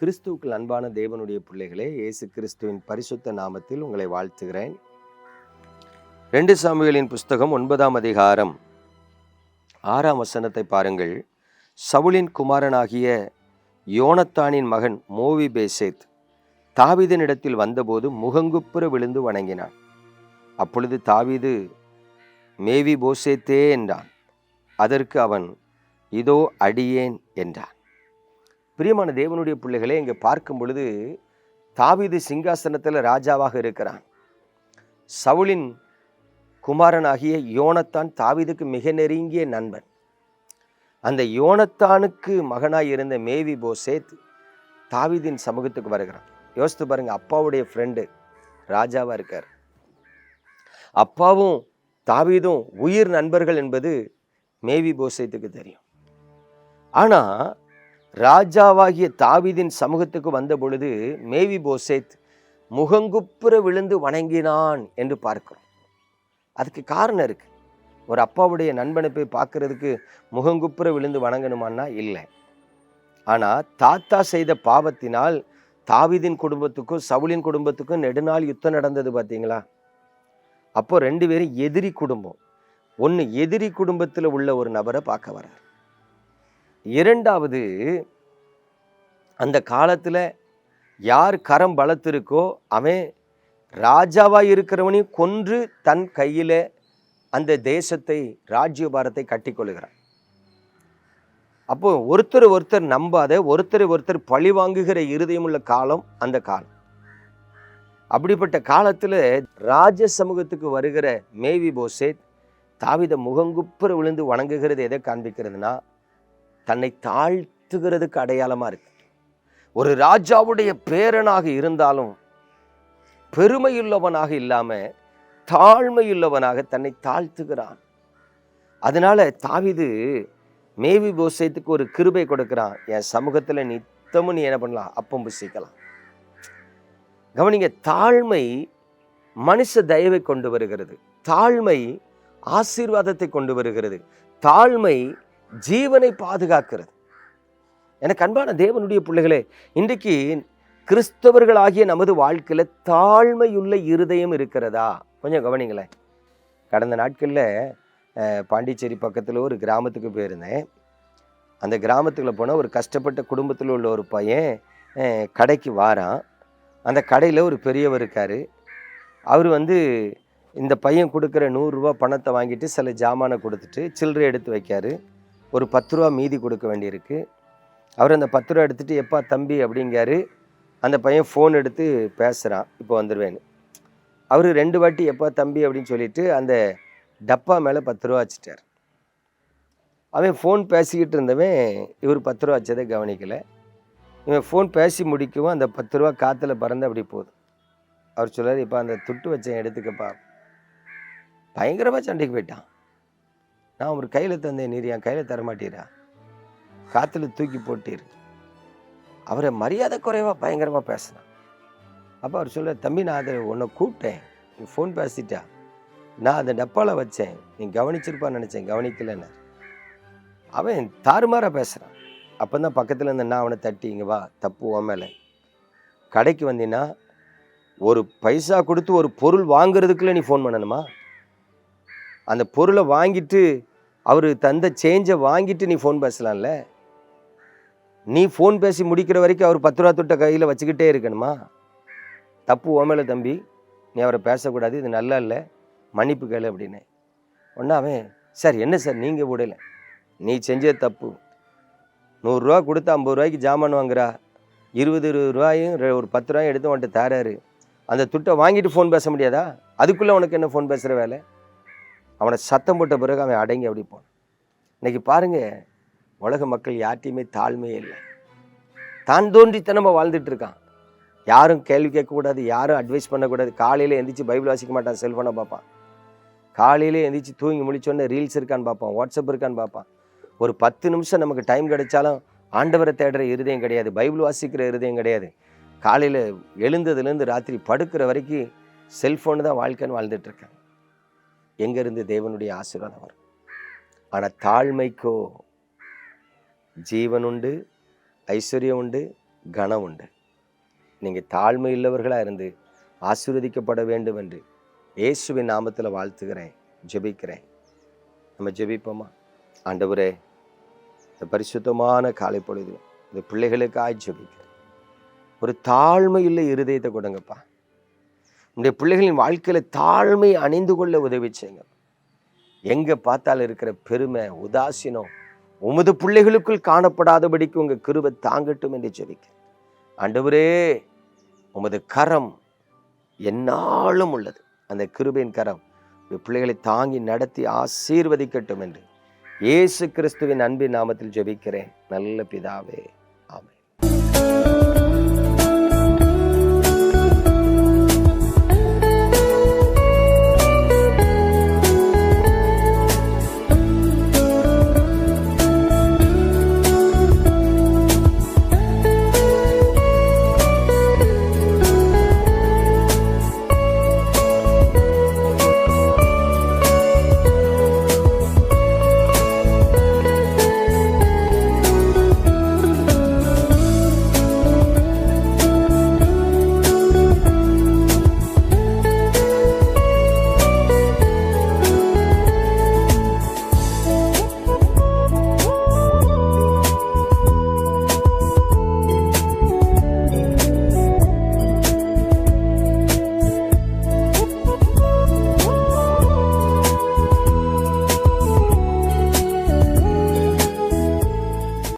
கிறிஸ்துவுக்குள் அன்பான தேவனுடைய பிள்ளைகளே இயேசு கிறிஸ்துவின் பரிசுத்த நாமத்தில் உங்களை வாழ்த்துகிறேன். ரெண்டு சாமிகளின் புஸ்தகம் ஒன்பதாம் அதிகாரம் ஆறாம் வசனத்தை பாருங்கள். சவுலின் குமாரனாகிய யோனத்தானின் மகன் மோவி பேசேத் தாவீதினிடத்தில் வந்தபோது முகங்குப்புற விழுந்து வணங்கினான். அப்பொழுது தாவீது மேவி போசேத்தே என்றான். அதற்கு அவன் இதோ அடியேன் என்றான். பிரியமான தேவனுடைய பிள்ளைகளை இங்கே பார்க்கும் பொழுது தாவீது சிங்காசனத்தில் ராஜாவாக இருக்கிறான். சவுளின் குமாரனாகிய யோனத்தான் தாவீதுக்கு மிக நெருங்கிய நண்பன். அந்த யோனத்தானுக்கு மகனாய் இருந்த மேவி போசேத் தாவீதின் சமூகத்துக்கு வருகிறான். யோசித்து பாருங்க அப்பாவுடைய ஃப்ரெண்டு ராஜாவாக இருக்கார். அப்பாவும் தாவீதும் உயிர் நண்பர்கள் என்பது மேவி போசேத்துக்கு தெரியும். ஆனால் ராஜாவாகிய தாவிதின் சமூகத்துக்கு வந்த பொழுது மேவி போசேத் முகங்குப்புற விழுந்து வணங்கினான் என்று பார்க்கிறோம். அதுக்கு காரணம் இருக்கு. ஒரு அப்பாவுடைய நண்பனை போய் பார்க்கறதுக்கு முகங்குப்புற விழுந்து வணங்கணுமான்னா இல்லை. ஆனால் தாத்தா செய்த பாவத்தினால் தாவிதின் குடும்பத்துக்கும் சவுளின் குடும்பத்துக்கும் நெடுநாள் யுத்தம் நடந்தது பார்த்தீங்களா அப்போ ரெண்டு பேரும் எதிரி குடும்பம். ஒன்று எதிரி குடும்பத்தில் உள்ள ஒரு நபரை பார்க்க வர்றார். இரண்டாவது அந்த காலத்தில் யார் கரம் பலத்திருக்கோ அவன் ராஜாவாக இருக்கிறவனையும் கொன்று தன் கையில் அந்த தேசத்தை ராஜ்யபாரத்தை கட்டிக்கொள்கிறான் அப்போ ஒருத்தர் ஒருத்தர் நம்பாத ஒருத்தர் ஒருத்தர் பழி வாங்குகிற இருதயமுள்ள காலம் அந்த காலம். அப்படிப்பட்ட காலத்தில் ராஜ சமூகத்துக்கு வருகிற மேவி போசேத் தாவித முகங்குப்புற விழுந்து வணங்குகிறது எதை காண்பிக்கிறதுனா தன்னை தாழ்த்துகிறதுக்கு அடையாளமாக இருக்கு. ஒரு ராஜாவுடைய பேரனாக இருந்தாலும் பெருமையுள்ளவனாக இல்லாமல் தாழ்மையுள்ளவனாக தன்னை தாழ்த்துகிறான். அதனால் தாவிது மேவி போசேத்துக்கு ஒரு கிருபை கொடுக்குறான். என் சமூகத்தில் நித்தமும் நீ என்ன பண்ணலாம்? அப்பம் புசிக்கலாம். கவனிங்க தாழ்மை மனுஷ தயவை கொண்டு வருகிறது. தாழ்மை ஆசீர்வாதத்தை கொண்டு வருகிறது. தாழ்மை ஜீவனை பாதுகாக்கிறது. எனக்கு அன்பான தேவனுடைய பிள்ளைகளே இன்றைக்கு கிறிஸ்தவர்களாகிய நமது வாழ்க்கையில் தாழ்மையுள்ள இருதயம் இருக்கிறதா? கொஞ்சம் கவனிங்களேன். கடந்த நாட்களில் பாண்டிச்சேரி பக்கத்தில் ஒரு கிராமத்துக்கு போயிருந்தேன். அந்த கிராமத்துக்குள்ள போனால் ஒரு கஷ்டப்பட்ட குடும்பத்தில் உள்ள ஒரு பையன் கடைக்கு வாரான். அந்த கடையில் ஒரு பெரியவர் இருக்கார். அவர் வந்து இந்த பையன் கொடுக்குற நூறுரூவா பணத்தை வாங்கிட்டு சில ஜாமானை கொடுத்துட்டு சில்லறை எடுத்து வைக்காரு. ஒரு பத்து ரூபா மீதி கொடுக்க வேண்டியிருக்கு. அவர் அந்த பத்து ரூபா எடுத்துகிட்டு எப்பா தம்பி அப்படிங்காரு. அந்த பையன் ஃபோன் எடுத்து பேசுகிறான் இப்போ வந்துடுவேன்னு அவர் ரெண்டு வாட்டி எப்பா தம்பி அப்படின்னு சொல்லிட்டு அந்த டப்பா மேலே பத்து ரூபா வச்சுட்டார். அவன் ஃபோன் பேசிக்கிட்டு இருந்தவன் இவர் பத்து ரூபா வச்சதை கவனிக்கலை. இவன் ஃபோன் பேசி முடிக்கவும் அந்த பத்து ரூபா காற்றுல பறந்து அப்படி போகுது. அவர் சொல்கிறார் இப்போ அந்த துட்டு வச்சேன் எடுத்துக்கப்பா. பயங்கரமாக சண்டைக்கு போயிட்டான். நான் ஒரு கையில் தந்தேன் நீர் என் கையில் தரமாட்டீரா? காற்றுல தூக்கி போட்டீர். அவரை மரியாதை குறைவாக பயங்கரமாக பேசினான். அப்போ அவர் சொல்ல தம்பி நான் அதை உன்னை கூப்பிட்டேன். நீ ஃபோன் பேசிட்டா. நான் அந்த டப்பாவில் வச்சேன். நீ கவனிச்சிருப்பான்னு நினச்சேன். கவனிக்கலன்னு அவன் தாறுமாறாக பேசுகிறான் அப்போ தான் பக்கத்தில் இருந்த நான் அவனை தட்டி இங்கே வா தப்பு உன் மேலே. கடைக்கு வந்தீங்கன்னா ஒரு பைசா கொடுத்து ஒரு பொருள் வாங்குறதுக்குள்ளே நீ ஃபோன் பண்ணணுமா? அந்த பொருளை வாங்கிட்டு அவர் தந்த சேஞ்சை வாங்கிட்டு நீ ஃபோன் பேசலாம்ல? நீ ஃபோன் பேசி முடிக்கிற வரைக்கும் அவர் பத்து ரூபா தொட்ட கையில் வச்சுக்கிட்டே இருக்கணுமா? தப்பு ஓமேல தம்பி. நீ அவரை பேசக்கூடாது இது நல்லா இல்லை. மன்னிப்பு கேளு அப்படின்னு. ஒன்றா அவன் சார் என்ன சார்? நீங்கள் விடல நீ செஞ்சது தப்பு. நூறுரூவா கொடுத்து ஐம்பது ரூபாய்க்கு ஜாமான் வாங்குறா. இருபது இருபது ரூபாயும் ஒரு பத்து ரூபாயும் எடுத்து உன்ட்ட தாராரு. அந்த துட்டை வாங்கிட்டு ஃபோன் பேச முடியாதா? அதுக்குள்ளே உனக்கு என்ன ஃபோன் பேசுகிற வேலை? அவனை சத்தம் போட்ட பிறகு அவன் அடங்கி அப்படி போனான். இன்னைக்கு பாருங்கள் உலக மக்கள் யார்ட்டையுமே தாழ்மையே இல்லை. தான் தோன்றித்தனமாக வாழ்ந்துட்டு இருக்கான். யாரும் கேள்வி கேட்கக்கூடாது யாரும் அட்வைஸ் பண்ணக்கூடாது. காலையில் எந்திரிச்சு பைபிள் வாசிக்க மாட்டான் செல்ஃபோனை பார்ப்பான். காலையிலே எந்திரிச்சு தூங்கி முடிச்சோன்னே ரீல்ஸ் இருக்கான்னு பார்ப்பான் வாட்ஸ்அப் இருக்கான்னு பார்ப்பான். ஒரு பத்து நிமிஷம் நமக்கு டைம் கிடைச்சாலும் ஆண்டவரை தேடுற இருதயம் கிடையாது பைபிள் வாசிக்கிற இருதயம் கிடையாது. காலையில் எழுந்ததுலேருந்து ராத்திரி படுக்கிற வரைக்கும் செல்ஃபோனு தான் வாழ்க்கைன்னு வாழ்ந்துட்டுருக்கேன் எங்கேருந்து தேவனுடைய ஆசீர்வாதம் வரும்? ஆனால் தாழ்மைக்கோ ஜீவன் உண்டு ஐஸ்வர்யம் உண்டு கனம் உண்டு. நீங்கள் தாழ்மை உள்ளவர்களாக இருந்து ஆசீர்வதிக்கப்பட வேண்டும் என்று இயேசுவின் நாமத்தில் வாழ்த்துகிறேன் ஜெபிக்கிறேன். நம்ம ஜெபிப்போமா? ஆண்டவரே இந்த பரிசுத்தமான காலை பொழுது இந்த பிள்ளைகளுக்காக ஜெபிக்கிறேன். ஒரு தாழ்மையுள்ள இருதயத்தை கொடுங்கப்பா. நம்முடைய பிள்ளைகளின் வாழ்க்கையில் தாழ்மை அணிந்து கொள்ள உதவி செய்யுங்க. எங்கே பார்த்தாலும் இருக்கிற பெருமை உதாசீனம் உமது பிள்ளைகளுக்குள் காணப்படாதபடிக்கு உங்கள் கிருபை தாங்கட்டும் என்று ஜெபிக்கிறேன். ஆண்டவரே உமது கரம் என்னாலும் உள்ளது. அந்த கிருபையின் கரம் பிள்ளைகளை தாங்கி நடத்தி ஆசீர்வதிக்கட்டும் என்று. இயேசு கிறிஸ்துவின் அன்பின் நாமத்தில் ஜெபிக்கிறேன். நல்ல பிதாவே.